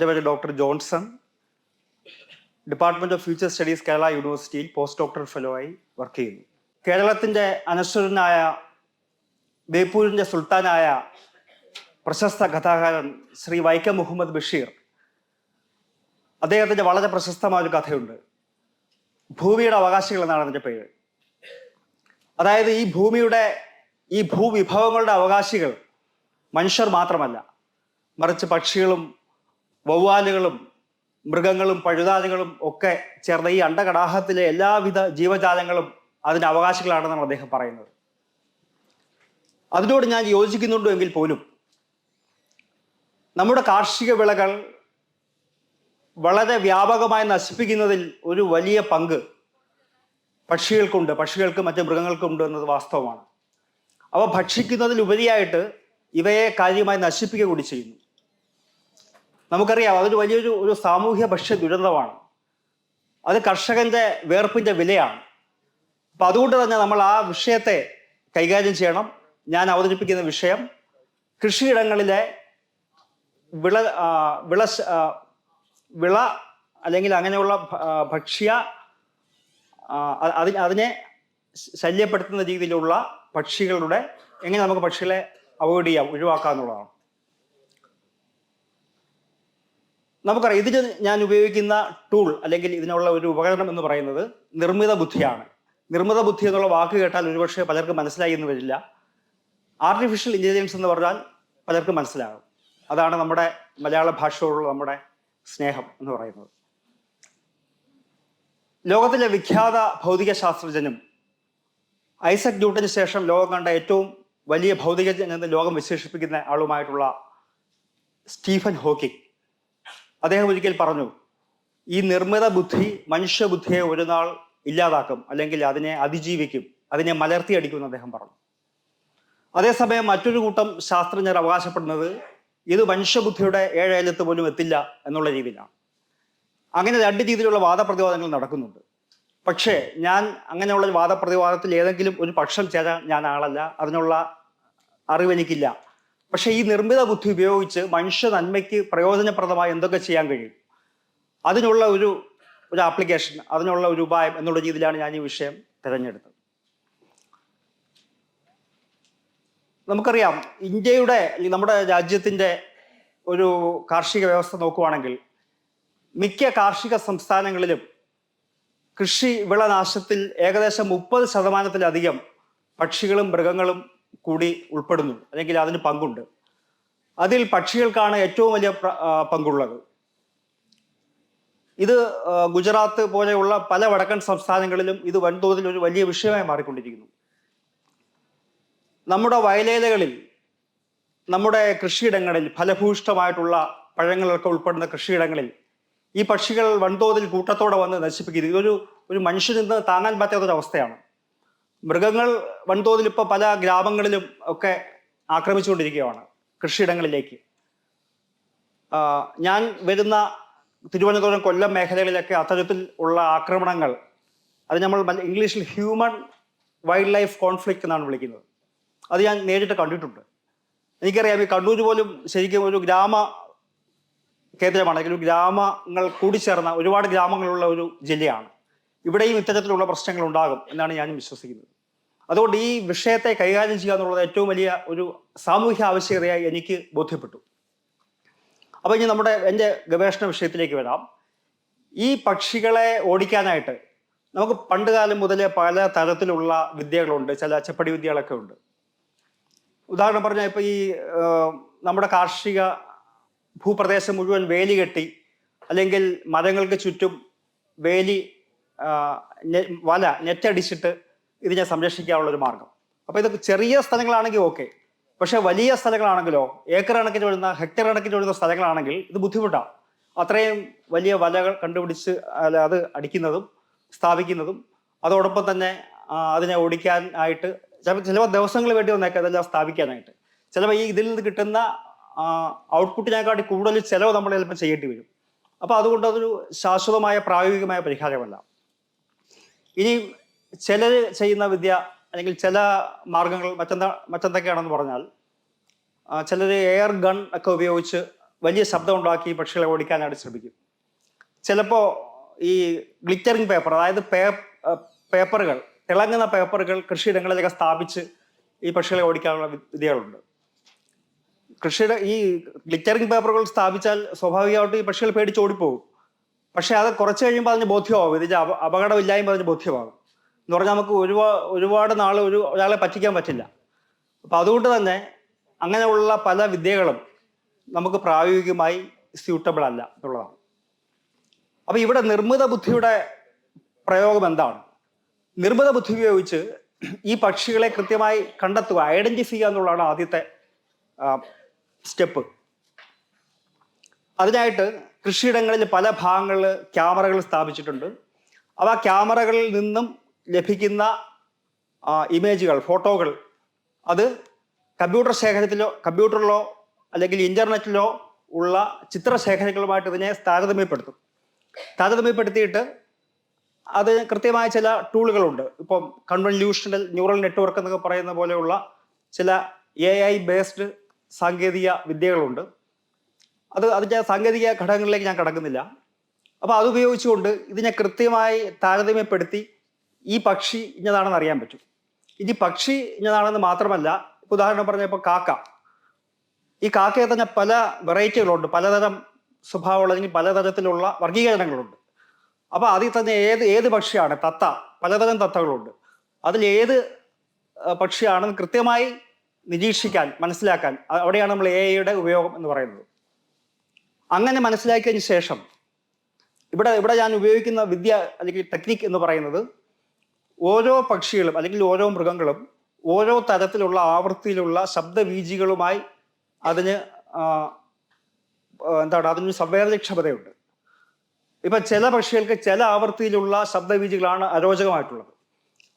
എന്റെ പേര് doctor Johnson. Department of future studies Kerala യൂണിവേഴ്സിറ്റിയിൽ പോസ്റ്റ് ഡോക്ടർ ഫെലോ ആയി വർക്ക് ചെയ്യുന്നു. കേരളത്തിന്റെ അനശ്വരനായ ബേപ്പൂരിന്റെ സുൽത്താനായ പ്രശസ്ത കഥാകാരൻ ശ്രീ വൈക്കം മുഹമ്മദ് ബഷീർ അദ്ദേഹത്തിന്റെ വളരെ പ്രശസ്തമായ ഒരു കഥയുണ്ട്. ഭൂമിയുടെ അവകാശികൾ എന്നാണ് അതിന്റെ പേര്. അതായത് ഈ ഭൂമിയുടെ ഈ ഭൂവിഭവങ്ങളുടെ അവകാശികൾ മനുഷ്യർ മാത്രമല്ല. മറിച്ച് പക്ഷികളും വവ്വാലുകളും മൃഗങ്ങളും പഴുതാദികളും ഒക്കെ ചേർന്ന ഈ അണ്ടകടാഹത്തിലെ എല്ലാവിധ ജീവജാലങ്ങളും അതിന്റെ അവകാശികളാണെന്നാണ് അദ്ദേഹം പറയുന്നത്. അതിനോട് ഞാൻ യോജിക്കുന്നുണ്ടോ എങ്കിൽ പോലും നമ്മുടെ കാർഷിക വിളകൾ വളരെ വ്യാപകമായി നശിപ്പിക്കുന്നതിൽ ഒരു വലിയ പങ്ക് പക്ഷികൾക്കുണ്ട്. പക്ഷികൾക്കും മറ്റ് മൃഗങ്ങൾക്കുണ്ട് എന്നത് വാസ്തവമാണ്. അവ ഭക്ഷിക്കുന്നതിലുപരിയായിട്ട് ഇവയെ കാര്യമായി നശിപ്പിക്കുക കൂടി ചെയ്യുന്നു. നമുക്കറിയാം അതൊരു വലിയൊരു ഒരു സാമൂഹ്യ ഭക്ഷ്യ ദുരന്തമാണ്. അത് കർഷകന്റെ വേർപ്പിന്റെ വിലയാണ്. അപ്പൊ അതുകൊണ്ട് തന്നെ നമ്മൾ ആ വിഷയത്തെ കൈകാര്യം ചെയ്യണം. ഞാൻ അവതരിപ്പിക്കുന്ന വിഷയം കൃഷിയിടങ്ങളിലെ വിള വിള വിള അല്ലെങ്കിൽ അങ്ങനെയുള്ള ഭക്ഷ്യ അതിനെ ശല്യപ്പെടുത്തുന്ന രീതിയിലുള്ള പക്ഷികളുടെ എങ്ങനെ നമുക്ക് പക്ഷികളെ അവോയ്ഡ് ചെയ്യാം ഒഴിവാക്കാം എന്നുള്ളതാണ്. നമുക്കറിയാം ഇതിന് ഞാൻ ഉപയോഗിക്കുന്ന ടൂൾ അല്ലെങ്കിൽ ഇതിനുള്ള ഒരു ഉപകരണം എന്ന് പറയുന്നത് നിർമ്മിത ബുദ്ധിയാണ്. നിർമ്മിത ബുദ്ധി എന്നുള്ള വാക്ക് കേട്ടാൽ ഒരുപക്ഷെ പലർക്കും മനസ്സിലായി എന്ന് വരില്ല. ആർട്ടിഫിഷ്യൽ ഇന്റലിജൻസ് എന്ന് പറഞ്ഞാൽ പലർക്കും മനസ്സിലാകും. അതാണ് നമ്മുടെ മലയാള ഭാഷയോടുള്ള നമ്മുടെ സ്നേഹം എന്ന് പറയുന്നത്. ലോകത്തിലെ വിഖ്യാത ഭൗതിക ശാസ്ത്രജ്ഞനും ഐസക് ന്യൂട്ടന് ശേഷം ലോകം കണ്ട ഏറ്റവും വലിയ ഭൗതികജ്ഞൻ എന്ന് ലോകം വിശേഷിപ്പിക്കുന്ന ആളുമായിട്ടുള്ള സ്റ്റീഫൻ ഹോക്കിംഗ് അദ്ദേഹം ഒരിക്കൽ പറഞ്ഞു ഈ നിർമ്മിത ബുദ്ധി മനുഷ്യബുദ്ധിയെ ഒരു നാൾ ഇല്ലാതാക്കും അല്ലെങ്കിൽ അതിനെ അതിജീവിക്കും അതിനെ മലർത്തിയടിക്കുമെന്ന് അദ്ദേഹം പറഞ്ഞു. അതേസമയം മറ്റൊരു കൂട്ടം ശാസ്ത്രജ്ഞർ അവകാശപ്പെടുന്നത് ഇത് മനുഷ്യബുദ്ധിയുടെ ഏഴേലത്ത് പോലും എത്തില്ല എന്നുള്ള രീതിയിലാണ്. അങ്ങനെ രണ്ട് രീതിയിലുള്ള വാദപ്രതിവാദങ്ങൾ നടക്കുന്നുണ്ട്. പക്ഷേ ഞാൻ അങ്ങനെയുള്ള വാദപ്രതിവാദത്തിൽ ഏതെങ്കിലും ഒരു പക്ഷം ചേരാൻ ഞാൻ ആളല്ല അതിനുള്ള അറിവ് എനിക്കില്ല. പക്ഷേ ഈ നിർമ്മിത ബുദ്ധി ഉപയോഗിച്ച് മനുഷ്യ നന്മയ്ക്ക് പ്രയോജനപ്രദമായി എന്തൊക്കെ ചെയ്യാൻ കഴിയും? അതിനുള്ള ഒരു ഒരു ആപ്ലിക്കേഷൻ അതിനുള്ള ഒരു ഉപായം എന്നുള്ള രീതിയിലാണ് ഞാൻ ഈ വിഷയം തിരഞ്ഞെടുത്തത്. നമുക്കറിയാം ഇന്ത്യയുടെ നമ്മുടെ രാജ്യത്തിന്റെ ഒരു കാർഷിക വ്യവസ്ഥ നോക്കുവാണെങ്കിൽ മിക്ക കാർഷിക സംസ്ഥാനങ്ങളിലും കൃഷി വിളനാശത്തിൽ ഏകദേശം മുപ്പത് ശതമാനത്തിലധികം പക്ഷികളും മൃഗങ്ങളും കൂടി ഉൾപ്പെടുന്നു. അല്ലെങ്കിൽ അതിന് പങ്കുണ്ട്. അതിൽ പക്ഷികൾക്കാണ് ഏറ്റവും വലിയ പങ്കുള്ളത്. ഇത് ഗുജറാത്ത് പോലെയുള്ള പല വടക്കൻ സംസ്ഥാനങ്ങളിലും ഇത് വൻതോതിൽ ഒരു വലിയ വിഷയമായി മാറിക്കൊണ്ടിരിക്കുന്നു. നമ്മുടെ വയലേലകളിൽ നമ്മുടെ കൃഷിയിടങ്ങളിൽ ഫലഭൂയിഷ്ടമായിട്ടുള്ള പഴങ്ങളൊക്കെ ഉൾപ്പെടുന്ന കൃഷിയിടങ്ങളിൽ ഈ പക്ഷികൾ വൻതോതിൽ കൂട്ടത്തോടെ വന്ന് നശിപ്പിക്കുന്നത് ഇതൊരു ഒരു മനുഷ്യനിന്ന് താങ്ങാൻ പറ്റാത്തൊരു അവസ്ഥയാണ് മൃഗങ്ങൾ വൻതോതിൽ ഇപ്പോൾ പല ഗ്രാമങ്ങളിലും ഒക്കെ ആക്രമിച്ചുകൊണ്ടിരിക്കുകയാണ് കൃഷിയിടങ്ങളിലേക്ക്. ഞാൻ വരുന്ന തിരുവനന്തപുരം കൊല്ലം മേഖലകളിലൊക്കെ അത്തരത്തിൽ ഉള്ള ആക്രമണങ്ങൾ അത് നമ്മൾ ഇംഗ്ലീഷിൽ ഹ്യൂമൻ വൈൽഡ് ലൈഫ് കോൺഫ്ലിക്റ്റ് എന്നാണ് വിളിക്കുന്നത്. അത് ഞാൻ നേരിട്ട് കണ്ടിട്ടുണ്ട്. എനിക്കറിയാം ഈ കണ്ണൂർ പോലും ശരിക്കും ഒരു ഗ്രാമ കേന്ദ്രമാണ് അല്ലെങ്കിൽ ഗ്രാമങ്ങൾ കൂടിച്ചേർന്ന ഒരുപാട് ഗ്രാമങ്ങളുള്ള ഒരു ജില്ലയാണ്. ഇവിടെയും ഇത്തരത്തിലുള്ള പ്രശ്നങ്ങൾ ഉണ്ടാകും എന്നാണ് ഞാനും വിശ്വസിക്കുന്നത്. അതുകൊണ്ട് ഈ വിഷയത്തെ കൈകാര്യം ചെയ്യുക എന്നുള്ളത് ഏറ്റവും വലിയ ഒരു സാമൂഹ്യ ആവശ്യകതയായി എനിക്ക് ബോധ്യപ്പെട്ടു. അപ്പോൾ ഇനി നമ്മുടെ എന്റെ ഗവേഷണ വിഷയത്തിലേക്ക് വരാം. ഈ പക്ഷികളെ ഓടിക്കാനായിട്ട് നമുക്ക് പണ്ട് കാലം മുതലേ പല തരത്തിലുള്ള വിദ്യകളുണ്ട്. ചില ചെപ്പടി വിദ്യകളൊക്കെ ഉണ്ട്. ഉദാഹരണം പറഞ്ഞാൽ ഇപ്പോൾ ഈ നമ്മുടെ കാർഷിക ഭൂപ്രദേശം മുഴുവൻ വേലി കെട്ടി അല്ലെങ്കിൽ മരങ്ങൾക്ക് ചുറ്റും വേലി വല നെറ്റടിച്ചിട്ട് ഇതിനെ സംരക്ഷിക്കാനുള്ള ഒരു മാർഗം. അപ്പോൾ ഇത് ചെറിയ സ്ഥലങ്ങളാണെങ്കിൽ ഓക്കെ. പക്ഷെ വലിയ സ്ഥലങ്ങളാണെങ്കിലോ ഏക്കർ കണക്കിന് വരുന്ന ഹെക്ടർ കണക്കിന് വരുന്ന സ്ഥലങ്ങളാണെങ്കിൽ ഇത് ബുദ്ധിമുട്ടാണ്. അത്രയും വലിയ വലകൾ കണ്ടുപിടിച്ച് അല്ല അത് അടിക്കുന്നതും സ്ഥാപിക്കുന്നതും അതോടൊപ്പം തന്നെ അതിനെ ഓടിക്കാൻ ആയിട്ട് ചിലപ്പോൾ ദിവസങ്ങൾ വേണ്ടി വന്നേക്കാം അതെല്ലാം സ്ഥാപിക്കാനായിട്ട്. ചിലപ്പോൾ ഈ ഇതിൽ നിന്ന് കിട്ടുന്ന ഔട്ട്പുട്ടിനെക്കാട്ടി കൂടുതൽ ചിലവ് നമ്മൾ ചിലപ്പോൾ ചെയ്യേണ്ടി വരും. അപ്പോൾ അതുകൊണ്ട് അതൊരു ശാശ്വതമായ പ്രായോഗികമായ പരിഹാരമല്ല. ഇനി ചിലർ ചെയ്യുന്ന വിദ്യ അല്ലെങ്കിൽ ചില മാർഗങ്ങൾ മറ്റെന്താ മറ്റെന്തൊക്കെയാണെന്ന് പറഞ്ഞാൽ ചിലർ എയർ ഗൺ ഒക്കെ ഉപയോഗിച്ച് വലിയ ശബ്ദം ഉണ്ടാക്കി പക്ഷികളെ ഓടിക്കാനായിട്ട് ശ്രമിക്കും. ചിലപ്പോൾ ഈ ഗ്ലിറ്ററിങ് പേപ്പർ അതായത് പേപ്പറുകൾ തിളങ്ങുന്ന പേപ്പറുകൾ കൃഷിയിടങ്ങളിലൊക്കെ സ്ഥാപിച്ച് ഈ പക്ഷികളെ ഓടിക്കാനുള്ള വിദ്യകളുണ്ട്. കൃഷിയുടെ ഈ ഗ്ലിറ്ററിങ് പേപ്പറുകൾ സ്ഥാപിച്ചാൽ സ്വാഭാവികമായിട്ടും ഈ പക്ഷികൾ പേടിച്ച് ഓടിപ്പോകും. പക്ഷെ അത് കുറച്ച് കഴിയുമ്പോൾ അതിന് ബോധ്യമാകും. ഇതിന്റെ അപ അപകടമില്ലായ്മ അതിന് ബോധ്യമാകും. എന്ന് പറഞ്ഞാൽ നമുക്ക് ഒരുപാട് ഒരുപാട് നാൾ ഒരു ഒരാളെ പറ്റിക്കാൻ പറ്റില്ല. അപ്പം അതുകൊണ്ട് തന്നെ അങ്ങനെയുള്ള പല വിദ്യകളും നമുക്ക് പ്രായോഗികമായി സ്യൂട്ടബിൾ അല്ല എന്നുള്ളതാണ്. അപ്പം ഇവിടെ നിർമ്മിത ബുദ്ധിയുടെ പ്രയോഗം എന്താണ്? നിർമ്മിത ബുദ്ധി ഉപയോഗിച്ച് ഈ പക്ഷികളെ കൃത്യമായി കണ്ടെത്തുക ഐഡന്റിഫൈ ചെയ്യുക എന്നുള്ളതാണ് ആദ്യത്തെ സ്റ്റെപ്പ് അതിനായിട്ട് കൃഷിയിടങ്ങളിൽ പല ഭാഗങ്ങളിൽ ക്യാമറകൾ സ്ഥാപിച്ചിട്ടുണ്ട്. അവ ക്യാമറകളിൽ നിന്നും ലഭിക്കുന്ന ഇമേജുകൾ ഫോട്ടോകൾ അത് കമ്പ്യൂട്ടർ ശേഖരത്തിലോ കമ്പ്യൂട്ടറിലോ അല്ലെങ്കിൽ ഇന്റർനെറ്റിലോ ഉള്ള ചിത്രശേഖരങ്ങളുമായിട്ട് ഇതിനെ താരതമ്യപ്പെടുത്തും. താരതമ്യപ്പെടുത്തിയിട്ട് അത് കൃത്യമായ ചില ടൂളുകളുണ്ട്. ഇപ്പം കൺവല്യൂഷണൽ ന്യൂറൽ നെറ്റ്വർക്ക് എന്നൊക്കെ പറയുന്ന പോലെയുള്ള ചില എ ഐ ബേസ്ഡ് സാങ്കേതിക വിദ്യകളുണ്ട്. അത് അതിന്റെ സാങ്കേതിക ഘടകങ്ങളിലേക്ക് ഞാൻ കടക്കുന്നില്ല. അപ്പോൾ അത് ഉപയോഗിച്ചുകൊണ്ട് ഇതിനെ കൃത്യമായി താരതമ്യപ്പെടുത്തി ഈ പക്ഷി ഇന്നതാണെന്ന് അറിയാൻ പറ്റും. ഇനി പക്ഷി ഇന്നതാണെന്ന് മാത്രമല്ല ഉദാഹരണം പറഞ്ഞപ്പോൾ കാക്ക. ഈ കാക്കയെ തന്നെ പല വെറൈറ്റികളുണ്ട്. പലതരം സ്വഭാവമുള്ള അല്ലെങ്കിൽ പലതരത്തിലുള്ള വർഗീകരണങ്ങളുണ്ട് അപ്പോൾ അതിൽ തന്നെ ഏത് ഏത് പക്ഷിയാണ്? തത്ത. പലതരം തത്തകളുണ്ട്. അതിൽ ഏത് പക്ഷിയാണെന്ന് കൃത്യമായി നിരീക്ഷിക്കാൻ മനസ്സിലാക്കാൻ അവിടെയാണ് നമ്മൾ എ ഐയുടെ ഉപയോഗം എന്ന് പറയുന്നത്. അങ്ങനെ മനസ്സിലാക്കിയതിന് ശേഷം ഇവിടെ ഇവിടെ ഞാൻ ഉപയോഗിക്കുന്ന വിദ്യ അല്ലെങ്കിൽ ടെക്നിക്ക് എന്ന് പറയുന്നത് ഓരോ പക്ഷികളും അല്ലെങ്കിൽ ഓരോ മൃഗങ്ങളും ഓരോ തരത്തിലുള്ള ആവൃത്തിയിലുള്ള ശബ്ദവീജികളുമായി അതിന് എന്താണ് അതിനൊരു സംവേദനക്ഷമതയുണ്ട്. ഇപ്പൊ ചില പക്ഷികൾക്ക് ചില ആവൃത്തിയിലുള്ള ശബ്ദവീജികളാണ് അരോചകമായിട്ടുള്ളത്.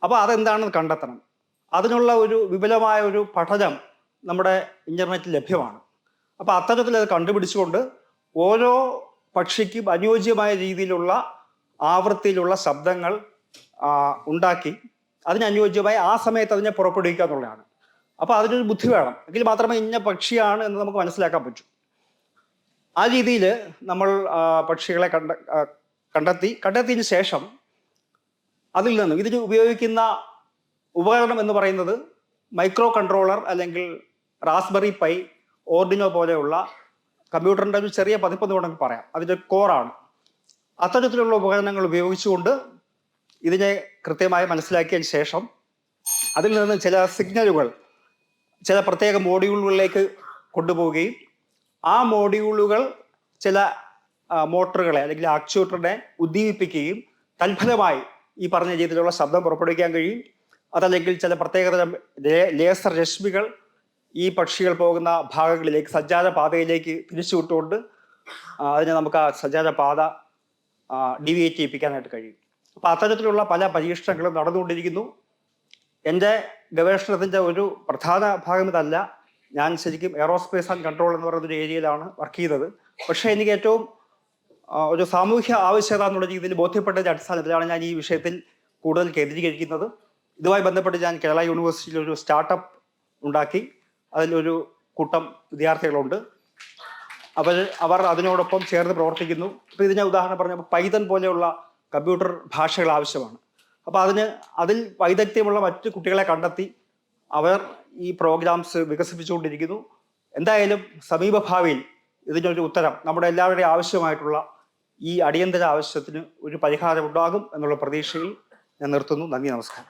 അപ്പോൾ അതെന്താണെന്ന് കണ്ടെത്തണം. അതിനുള്ള ഒരു വിപുലമായ ഒരു പഠനം നമ്മുടെ ഇന്റർനെറ്റിൽ ലഭ്യമാണ്. അപ്പോൾ അത്തരത്തിൽ അത് കണ്ടുപിടിച്ചുകൊണ്ട് ഓരോ പക്ഷിക്കും അനുയോജ്യമായ രീതിയിലുള്ള ആവൃത്തിയിലുള്ള ശബ്ദങ്ങൾ ഉണ്ടാക്കി. അതിനനുയോജ്യമായി ആ സമയത്ത് അതിനെ പുറപ്പെടുവിക്കുക എന്നുള്ളതാണ്. അപ്പോൾ അതിനൊരു ബുദ്ധി വേണം. എങ്കിൽ മാത്രമേ ഇന്ന പക്ഷിയാണ് എന്ന് നമുക്ക് മനസ്സിലാക്കാൻ പറ്റൂ. ആ രീതിയിൽ നമ്മൾ പക്ഷികളെ കണ്ട കണ്ടെത്തി. കണ്ടെത്തിയതിന് ശേഷം അതിൽ നിന്നും ഇതിന് ഉപയോഗിക്കുന്ന ഉപകരണം എന്ന് പറയുന്നത് മൈക്രോ കൺട്രോളർ അല്ലെങ്കിൽ റാസ്ബെറി പൈ ഓർഡിനോ പോലെയുള്ള കമ്പ്യൂട്ടറിന്റെ ഒരു ചെറിയ പതിപ്പ് എന്ന് വേണമെങ്കിൽ പറയാം. അതിന്റെ കോറാണ്. അത്തരത്തിലുള്ള ഉപകരണങ്ങൾ ഉപയോഗിച്ചുകൊണ്ട് ഇതിനെ കൃത്യമായി മനസ്സിലാക്കിയതിന് ശേഷം അതിൽ നിന്ന് ചില സിഗ്നലുകൾ ചില പ്രത്യേക മോഡ്യൂളുകളിലേക്ക് കൊണ്ടുപോവുകയും ആ മോഡ്യൂളുകൾ ചില മോട്ടറുകളെ അല്ലെങ്കിൽ ആക്ച്വേറ്ററിനെ ഉദ്ദീപിപ്പിക്കുകയും തൽഫലമായി ഈ പറഞ്ഞ രീതിയിലുള്ള ശബ്ദം പുറപ്പെടുവിക്കാൻ കഴിയും. അതല്ലെങ്കിൽ ചില പ്രത്യേകതരം ലേസർ രശ്മികൾ ഈ പക്ഷികൾ പോകുന്ന ഭാഗങ്ങളിലേക്ക് സഞ്ചാര പാതയിലേക്ക് തിരിച്ചുവിട്ടുകൊണ്ട് അതിനെ നമുക്ക് ആ സഞ്ചാര പാത ഡിവിയേറ്റ് ചെയ്യിപ്പിക്കാനായിട്ട് കഴിയും. അപ്പോൾ അത്തരത്തിലുള്ള പല പരീക്ഷണങ്ങളും നടന്നുകൊണ്ടിരിക്കുന്നു. എന്റെ ഗവേഷണത്തിന്റെ ഒരു പ്രധാന ഭാഗം ഇതല്ല. ഞാൻ ശരിക്കും എയറോസ്പേസ് ആൻഡ് കൺട്രോൾ എന്ന് പറയുന്ന ഒരു ഏരിയയിലാണ് വർക്ക് ചെയ്തത്. പക്ഷേ എനിക്ക് ഏറ്റവും ഒരു സാമൂഹ്യ ആവശ്യകത എന്നുള്ള രീതിയിൽ ബോധ്യപ്പെട്ടതിന്റെ അടിസ്ഥാനത്തിലാണ് ഞാൻ ഈ വിഷയത്തിൽ കൂടുതൽ കേന്ദ്രീകരിക്കുന്നത്. ഇതുമായി ബന്ധപ്പെട്ട് ഞാൻ കേരള യൂണിവേഴ്സിറ്റിയിൽ ഒരു സ്റ്റാർട്ടപ്പ് ഉണ്ടാക്കി. അതിലൊരു കൂട്ടം വിദ്യാർത്ഥികളുണ്ട്. അവർ അവർ അതിനോടൊപ്പം ചേർന്ന് പ്രവർത്തിക്കുന്നു. ഇപ്പം ഇതിന്റെ ഉദാഹരണം പറഞ്ഞപ്പോൾ പൈതൻ പോലെയുള്ള കമ്പ്യൂട്ടർ ഭാഷകൾ ആവശ്യമാണ്. അപ്പോൾ അതിന് അതിൽ വൈദഗ്ധ്യമുള്ള മറ്റു കുട്ടികളെ കണ്ടെത്തി അവർ ഈ പ്രോഗ്രാംസ് വികസിപ്പിച്ചുകൊണ്ടിരിക്കുന്നു. എന്തായാലും സമീപഭാവിയിൽ ഇതിനൊരു ഉത്തരം നമ്മുടെ എല്ലാവരുടെയും ആവശ്യമായിട്ടുള്ള ഈ അടിയന്തര ആവശ്യത്തിന് ഒരു പരിഹാരം ഉണ്ടാകും എന്നുള്ള പ്രതീക്ഷയിൽ ഞാൻ നിർത്തുന്നു. നന്ദി നമസ്കാരം.